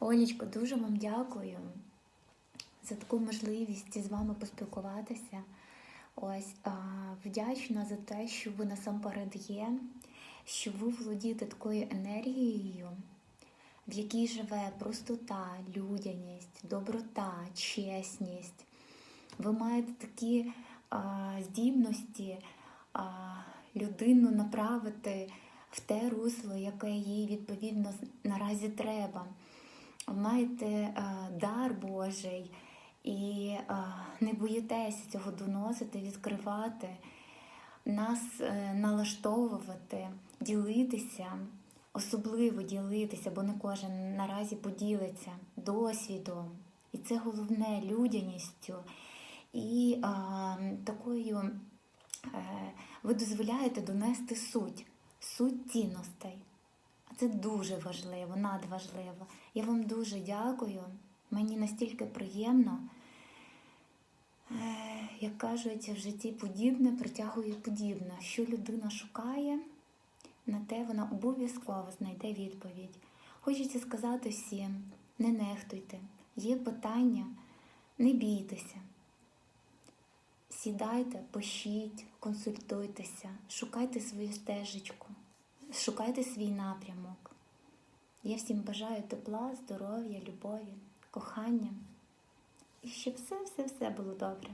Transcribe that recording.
Олічко, дуже вам дякую за таку можливість з вами поспілкуватися. Ось вдячна за те, що ви насамперед є, що ви володієте такою енергією, в якій живе простота, людяність, доброта, чесність. Ви маєте такі а, здібності а, людину направити в те русло, яке їй відповідно наразі треба. Маєте дар Божий і не боїтеся цього доносити, відкривати, нас е, налаштовувати, ділитися, особливо ділитися, бо не кожен наразі поділиться досвідом. І це головне людяністю і а, такою е, ви дозволяєте донести суть, суть цінностей. Це дуже важливо, надважливо. Я вам дуже дякую. Мені настільки приємно. Е, Як кажуть, в житті подібне притягує подібне. Що людина шукає, на те вона обов'язково знайде відповідь. Хочеться сказати всім: не нехтуйте, є питання, не бійтеся. Сідайте, пишіть, консультуйтеся, шукайте свою стежечку, шукайте свій напрямок. Я всім бажаю тепла, здоров'я, любові, кохання. І щоб все-все-все було добре.